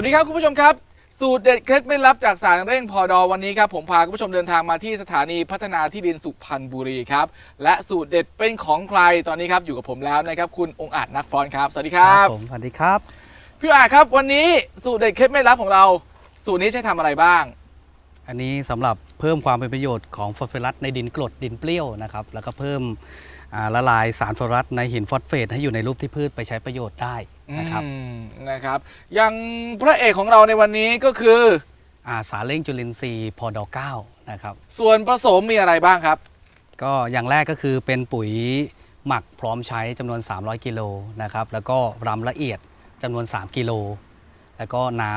วัสดีครับคุณผู้ชมครับ สูตรเด็ดเคล็ดไม่ลับจากสารเร่งพอดอวันนี้ครับผมพาคุณผู้ชมเดินทางมาที่สถานีพัฒนาที่ดินสุพรรณบุรีครับและสูตรเด็ดเป็นของใครตอนนี้ครับอยู่กับผมแล้วนะครับคุณองค์อาจนักฟ้อนครับสวัสดีครับผมสวัสดีครับพี่องค์อาจครับวันนี้สูตรเด็ดเคล็ดไม่ลับของเรา สูตรนี้ใช้ทำอะไรบ้าง อันนี้สำหรับเพิ่มความเป็นประโยชน์ของฟอสฟอรัสในดินกรดดินเปรี้ยวนะครับแล้วก็เพิ่มอ่าละลายสารฟอสฟอรัสในหินฟอสเฟตให้อยู่ในรูปที่พืชไปใช้ประโยชน์ได้ นะครับอืมนะครับ อย่างพระเอกของเราในวันนี้ก็คืออ่าสารเร่งจุลินทรีย์พอดอ9นะครับ ส่วนผสมมีอะไรบ้างครับ ก็อย่างแรกก็คือเป็นปุ๋ยหมักพร้อมใช้จำนวน 300 กิโลนะครับ แล้วก็รำละเอียดจำนวน 3 กิโล แล้วก็น้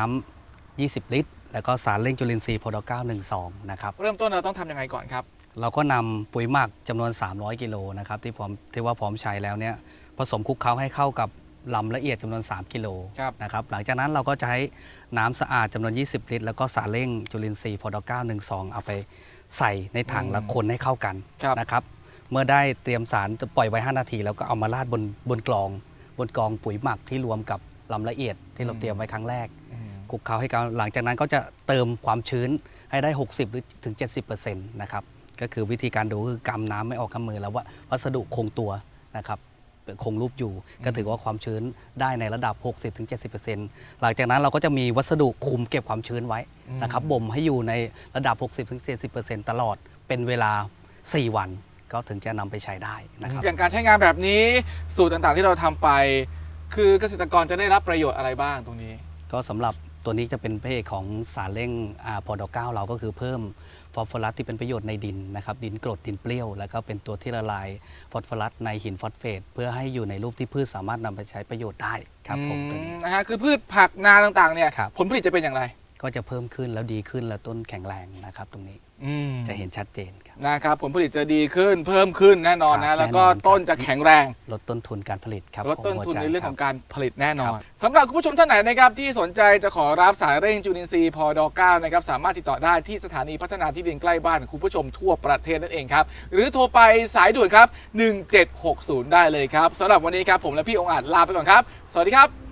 ำ 20 ลิตร แล้วก็สารเร่งจุลินทรีย์พอดอ9 1 2 นะครับ เริ่มต้นเราต้องทำยังไงก่อนครับ เราก็นำปุ๋ยหมักจำนวน 300 กิโลนะครับที่พร้อมที่ว่าพร้อมใช้แล้วเนี่ยผสมคลุกเคล้าให้เข้ากับ ลำละเอียดจำนวน 3 กิโลครับนะครับหลังจากนั้นเราก็จะให้น้ำสะอาดจำนวน 20 ลิตร แล้วก็สารเร่งจุลินทรีย์พอดก้าหนึ่งซองเอาไปใส่ในถังอืมแล้วคนให้เข้ากันครับนะครับเมื่อได้เตรียมสารจะปล่อยไว้ 5 นาที แล้วก็เอามาราดบนบนกลอง บนกลองปุ๋ยหมักที่รวมกับลำละเอียดที่เราเตรียมไว้ครั้งแรกอืมคลุกเคล้าให้กันหลังจากนั้นก็จะเติมความชื้นให้ได้ 60 หรือถึง 70%นะครับก็คือวิธีการดูคือกำน้ำไม่ออกกำมือแล้วว่าวัสดุคงตัวนะครับ คงรูปอยู่ ก็ถือว่าความชื้นได้ในระดับ 60-70%หลังจากนั้นเราก็จะมีวัสดุคุมเก็บความชื้นไว้นะครับบ่มให้อยู่ในระดับ 60-70%ตลอดเป็นเวลา 4 วัน ก็ถึงจะนำไปใช้ได้นะครับอย่างการใช้งานแบบนี้สูตรต่างๆที่เราทำไป คือเกษตรกรจะได้รับประโยชน์อะไรบ้างตรงนี้ ก็สำหรับ ตัวนี้จะเป็นพระเอกของสารเร่งอาพอดอเก้าเราก็คือเพิ่มฟอสฟอรัสที่เป็นประโยชน์ในดินนะครับดินกรดดินเปรี้ยว แล้วก็เป็นตัวที่ละลายฟอสฟอรัสในหินฟอสเฟตเพื่อให้อยู่ในรูปที่พืชสามารถนำไปใช้ประโยชน์ได้ครับผมตัวนี้อืมนะฮะคือพืชผักนาต่างๆเนี่ยครับ ผลผลิตจะเป็นอย่างไร ก็จะเพิ่มขึ้นแล้วดีขึ้นแล้วต้นแข็งแรงนะครับ ตรงนี้อืมจะเห็นชัดเจนครับ นะครับผลผลิตจะดีขึ้นเพิ่มขึ้นแน่นอนครันะบแล้วก็แน่นอนครับ ต้นจะแข็งแรง ลดต้นทุนการผลิตครับลดต้นทุนขในหัวใจเรื่องคขบองการผลิตแน่นอนครับสำหรับคุณผู้ชมท่านไหนนะครับที่สนใจจะขอรับสายเร่งจุลินทรีย์พอดอก้านะครับสามารถติดต่อได้ที่สถานีพัฒนาที่ดินใกล้บ้านของคุณผู้ชมทั่วประเทศนั่นเองครับหรือโทรไปสายด่วนครับ 1760 ได้เลยครับสำหรับวันนี้ครับผมและพี่องค์อาจลาไปก่อนครับ สวัสดีครับ